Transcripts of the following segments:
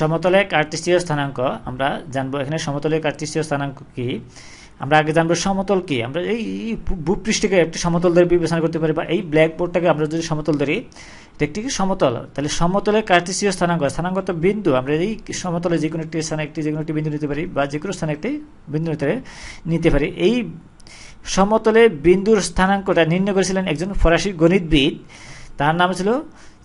সমতলে কার্তিসীয় স্থানাঙ্ক, আমরা জানব এখানে সমতলে কার্তিসীয় স্থানাঙ্ক কি? আমরা আগে জানব সমতল কি? আমরা এই ভূপৃষ্ঠকে একটি সমতল ধরে বিবেচনা করতে পারি বা এই ব্ল্যাক বোর্ডটাকে আমরা যদি সমতল ধরি, এটা একটি সমতল? তাহলে সমতলে কার্তিসীয় স্থানাঙ্ক স্থানাঙ্ক তো বিন্দু, আমরা এই সমতলে যে কোনো একটি স্থানে একটি, যে কোনো একটি বিন্দু নিতে পারি বা যে কোনো স্থানে একটি বিন্দু নিতে নিতে পারি। এই সমতলে বিন্দুর স্থানাঙ্কটা নির্ণয় করেছিলেন একজন ফরাসি গণিতবিদ, তার নাম ছিল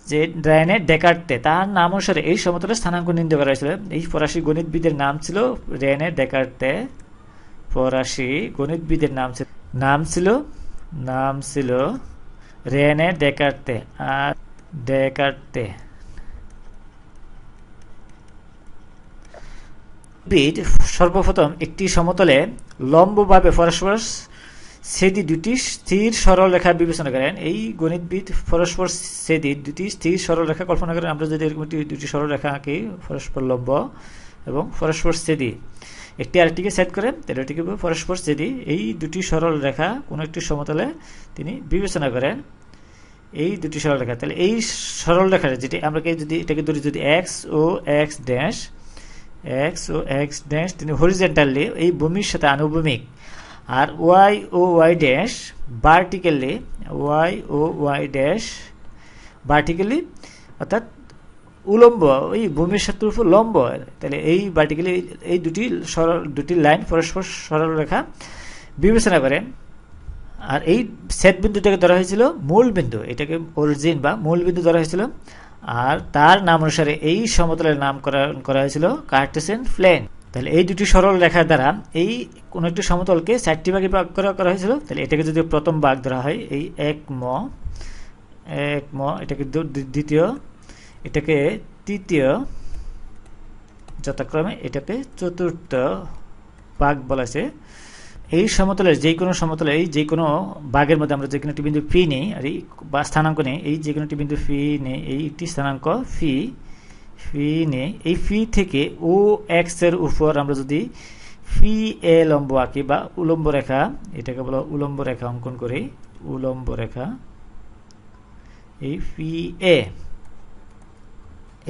যে ড্রায়নে ডেকার্টে তার নাম অনুসারে এই সমতলে স্থানাঙ্ক নির্ণয় করা হয়েছিল। এই ফরাসি গণিতবিদের নাম ছিল রেনে ডেকার্টে ফরাসি গণিতবিদের নাম ছিল নাম ছিল নাম ছিল রেনে ডেকার্টে আর ডেকার্টে বিদ সর্বপ্রথম একটি সমতলে লম্বভাবে পরস্পর সেদি দুটি স্থির সরল রেখা বিবেচনা করেন। এই গণিতবিদ পরস্পর সেদি দুটি স্থির সরল রেখা কল্পনা করেন। আমরা যদি এরকম দুটি সরল রেখা আঁকি পরস্পর লম্ব এবং পরস্পর সেদি, একটি আরেকটিকে সেট করেন, তাহলে এটিকে পরস্পর সেদি। এই দুটি সরল রেখা কোনো একটি সমতলে তিনি বিবেচনা করেন এই দুটি সরল রেখা। তাহলে এই সরল রেখাটা যেটি আমরা যদি এটাকে ধরি যদি X O X dash X O X dash তিনি হরিজেন্টালি এই ভূমির সাথে আনুভূমিক আর Y O Y dash vertically Y O Y dash vertically অর্থাৎ উলম্ব, ওই ভূমির সাথে লম্ব। তাহলে এই ভার্টিক্যালি এই দুটি সরল, দুটি লাইন পরস্পর সরল রেখা বিবেচনা করে। আর এই সেট বিন্দুটাকে ধরা হয়েছিল মূল বিন্দু। এটাকে অরিজিন বা মূল বিন্দু ধরা হয়েছিল। আর তার নাম অনুসারে এই সমতলের নামকরণ করা হয়েছিল কার্টেসেন প্লেন তাহলে এই দুটি সরল রেখার দ্বারা এই কোন একটি সমতলকে চারটি ভাগে ভাগ করা করা হয়েছিল। তাহলে এটাকে যদি প্রথম ভাগ ধরা হয়, এই এক ম এক ম, এটাকে দ্বিতীয়, এটাকে তৃতীয়, যথাক্রমে এটাকে চতুর্থ ভাগ বলা আছে এই সমতলের যে কোনো সমতলে, এই যে কোনো বাঘের মধ্যে আমরা যে কোনো একটি বিন্দু ফি নেই, আর এই বা স্থানাঙ্ক নেই, এই যে কোনো একটি বিন্দু ফি নেই, এই একটি স্থানাঙ্ক ফি ফি নেই। এই ফি থেকে ও এক্সের উপর আমরা যদি ফি এ লম্ব আঁকি বা উলম্ব রেখা, এটাকে বলো উলম্ব রেখা অঙ্কন করি, উলম্ব রেখা, এই ফি এ।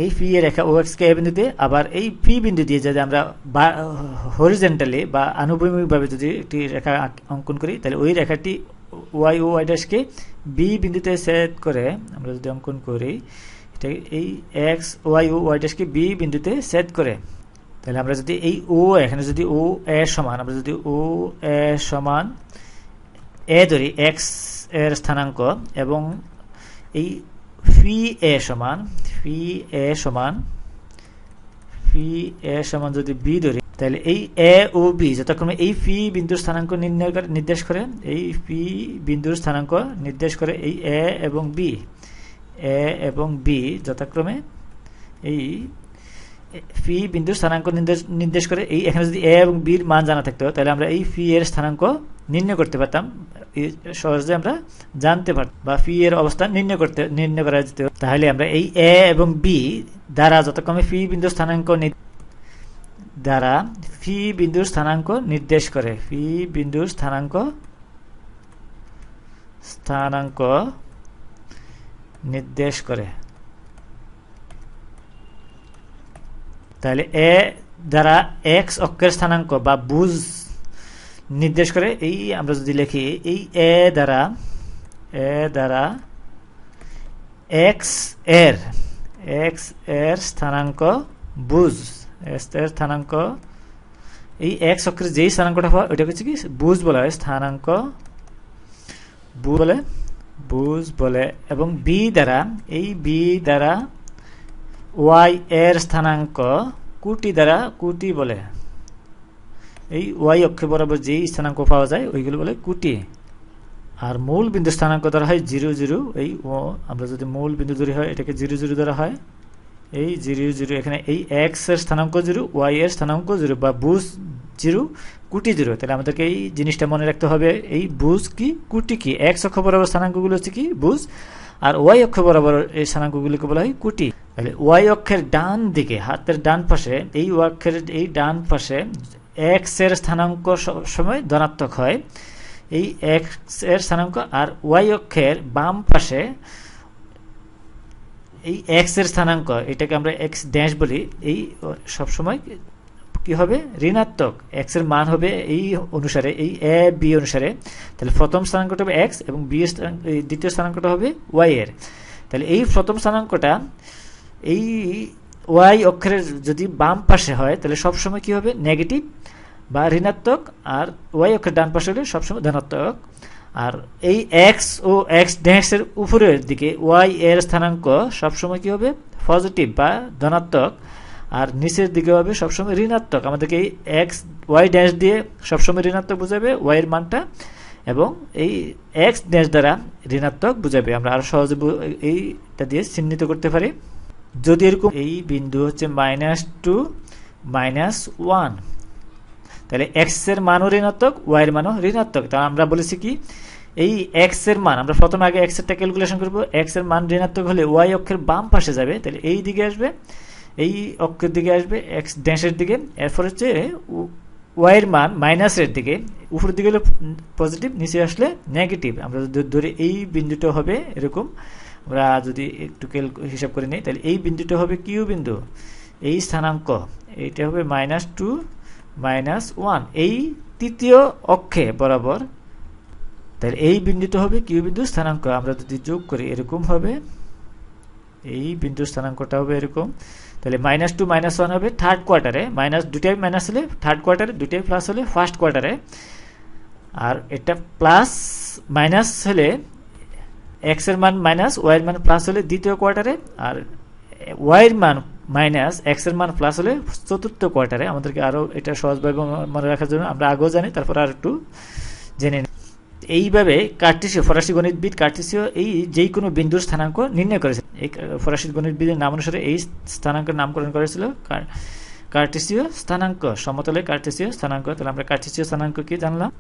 এই ফি এ রেখা ও এক্সকে এ বিন্দুতে, আবার এই ফি বিন্দু দিয়ে যদি আমরা বা হরিজেন্টালি বা আনুভূমিকভাবে যদি একটি রেখা অঙ্কন করি, তাহলে ওই রেখাটি ওয়াই ও ওয়াই ড্যাশকে বি বিন্দুতে সেট করে আমরা যদি অঙ্কন করি এই এক্স ওয়াই ও ওয়াই ড্যাশকে বি বিন্দুতে সেট করে। তাহলে আমরা যদি এই ও, এখানে যদি ও, এ সমান, আমরা যদি ও, এ সমান, এ ধরি এক্সের স্থানাঙ্ক এবং এই ফি এ সমান ফি এ সমান ফি এ সমান যদি বি ধরি, তাহলে এই এ ও বি যথাক্রমে এই ফি বিন্দুর স্থানাঙ্ক নির্ণয় করে নির্দেশ করে, এই ফি বিন্দুর স্থানাঙ্ক নির্দেশ করে এই এ এবং বি এ এবং বি যথাক্রমে এই ফি বিন্দুর স্থানাঙ্ক নির্দেশ নির্দেশ করে এই এখানে যদি এ এবং বির মান জানা থাকতো, তাহলে আমরা এই ফি এর স্থানাঙ্ক নির্ণয় করতে পারতাম। সহজে আমরা জানতে পারতাম বা ফি এর অবস্থান নির্ণয় করতে, নির্ণয় করা যেত। তাহলে আমরা এই এ এবং বি দ্বারা যথাক্রমে ফি বিন্দুর স্থানাঙ্ক দ্বারা ফি বিন্দুর স্থানাঙ্ক নির্দেশ করে। ফি বিন্দুর স্থানাঙ্ক স্থানাঙ্ক নির্দেশ করে। তাহলে এ দ্বারা এক্স অক্ষের স্থানাঙ্ক বা বুঝ নির্দেশ করে, এই আমরা যদি লিখি, এই এ দ্বারা এ দ্বারা এক্সের এক্সের স্থানাঙ্ক বুঝ এক্সের স্থানাঙ্ক, এই এক্স অক্ষের যেই স্থানাঙ্কটা হয়, ওইটা হচ্ছে কি? বুঝ বলা হয়, স্থানাঙ্ক বু বলে বুঝ বলে এবং বি দ্বারা, এই বি দ্বারা ওয়াই এর স্থানাঙ্ক কুটি দ্বারা কুটি বলে। এই ওয়াই অক্ষ বরাবর যেই স্থানাঙ্ক পাওয়া যায়, ওইগুলো বলে কুটি। আর মূল বিন্দু স্থানাঙ্ক ধরা হয় জিরো জিরো, এই ও, আমরা যদি মূল বিন্দু ধরি হয়, এটাকে জিরো জিরো ধরা হয়। এই জিরো জিরো, এখানে এই এক্সের স্থানাঙ্ক জিরো ওয়াই এর স্থানাঙ্ক জিরো বা বুস জিরো, কুটি জিরো। তাহলে আমাদেরকে এই জিনিসটা মনে রাখতে হবে, এই বুঝ কি, কুটি কি? এক্স অক্ষ বরাবর স্থানাঙ্কগুলো হচ্ছে কি? বুঝ আর ওয়াই অক্ষ বরাবর এই স্থানাঙ্কগুলিকে বলা হয় কুটি। তাহলে ওয়াই অক্ষের ডান দিকে, হাতের ডান পাশে, এই অক্ষের এই ডান পাশে এক্সের স্থানাঙ্ক সময় ধনাত্মক হয়। এই এক্সের স্থানাঙ্ক আর ওয়াই অক্ষের বাম পাশে এই এক্সের স্থানাঙ্ক, এটাকে আমরা এক্স ড্যাশ বলি, এই সবসময় কি হবে? ঋণাত্মক। এক্সের মান হবে এই অনুসারে, এই এ বি অনুসারে। তাহলে প্রথম স্থানাঙ্কটা হবে এক্স এবং বি দ্বিতীয় স্থানাঙ্কটা হবে ওয়াই এর। তাহলে এই প্রথম স্থানাঙ্কটা, এই ওয়াই অক্ষরের যদি বাম পাশে হয়, তাহলে সবসময় কি হবে? নেগেটিভ বা ঋণাত্মক। আর ওয়াই অক্ষের ডান পাশে হলে সবসময় ধনাত্মক। আর এই এক্স ও এক্স ড্যাশের উপরের দিকে ওয়াই এর স্থানাঙ্ক সবসময় কি হবে? পজিটিভ বা ধনাত্মক। আর নিচের দিকে হবে সবসময় ঋণাত্মক। আমাদেরকে এই এক্স ওয়াই ড্যাশ দিয়ে সবসময় ঋণাত্মক বোঝাবে ওয়াই এর মানটা। এবং এই এক্স ড্যাশ দ্বারা ঋণাত্মক বুঝাবে। আমরা আরও সহজে এইটা দিয়ে চিহ্নিত করতে পারি। যদি এরকম এই বিন্দু হচ্ছে মাইনাস টু মাইনাস ওয়ান তাহলে এক্সের মানও ঋণাত্মক ওয়াই এর মানও ঋণাত্মক। তা আমরা বলেছি কি? এই এক্সের মান, আমরা প্রথমে আগে এক্স এরটা ক্যালকুলেশন করব। এক্সের মান ঋণাত্মক হলে ওয়াই অক্ষের বাম পাশে যাবে, তাহলে এই দিকে আসবে, এই অক্ষের দিকে আসবে এক্স ড্যাশের দিকে। এরপর হচ্ছে ওয়াইয়ের মান মাইনাসের দিকে। উপরের দিকে হলে পজিটিভ নিচে আসলে নেগেটিভ আমরা যদি ধরে এই বিন্দুটা হবে এরকম, আমরা যদি একটু হিসাব করে নিই, তাহলে এই বিন্দুটা হবে কিউ বিন্দু? এই স্থানাঙ্ক, এইটা হবে মাইনাস টু মাইনাস ওয়ান। এই তৃতীয় অক্ষে বরাবর, তাহলে এই বিন্দুটা হবে কিউ বিন্দু স্থানাঙ্ক। আমরা যদি যোগ করি, এরকম হবে। এই বিন্দু স্থানাঙ্কটা হবে এরকম। তাহলে মাইনাস টু, মাইনাস ওয়ান হবে থার্ড কোয়ার্টারে। মাইনাস দুটাই মাইনাস হলে থার্ড কোয়ার্টারে দুটাই প্লাস হলে ফার্স্ট কোয়ার্টারে। আর এটা প্লাস মাইনাস হলে এক্সের মান মাইনাস ওয়াই এর মান প্লাস হলে দ্বিতীয় কোয়ার্টারে। আর ওয়াই এর মান মাইনাস এক্সের মান প্লাস হলে চতুর্থ কোয়ার্টারে আমাদেরকে আরও এটা সহজভাবে মনে রাখার জন্য আমরা আগেও জানি, তারপর আর একটু জেনে নিই। এইভাবে কার্টিসীয়, ফরাসি গণিতবিদ কার্টিসীয় এই যেই কোনো বিন্দুর স্থানাঙ্ক নির্ণয় করেছে। এই ফরাসি গণিতবিদের নাম অনুসারে এই স্থানাঙ্কের নামকরণ করেছিল কার্টিসীয় স্থানাঙ্ক, সমতলে কার্টিসীয় স্থানাঙ্ক। তাহলে আমরা কার্টিসীয় স্থানাঙ্ক কি জানলাম?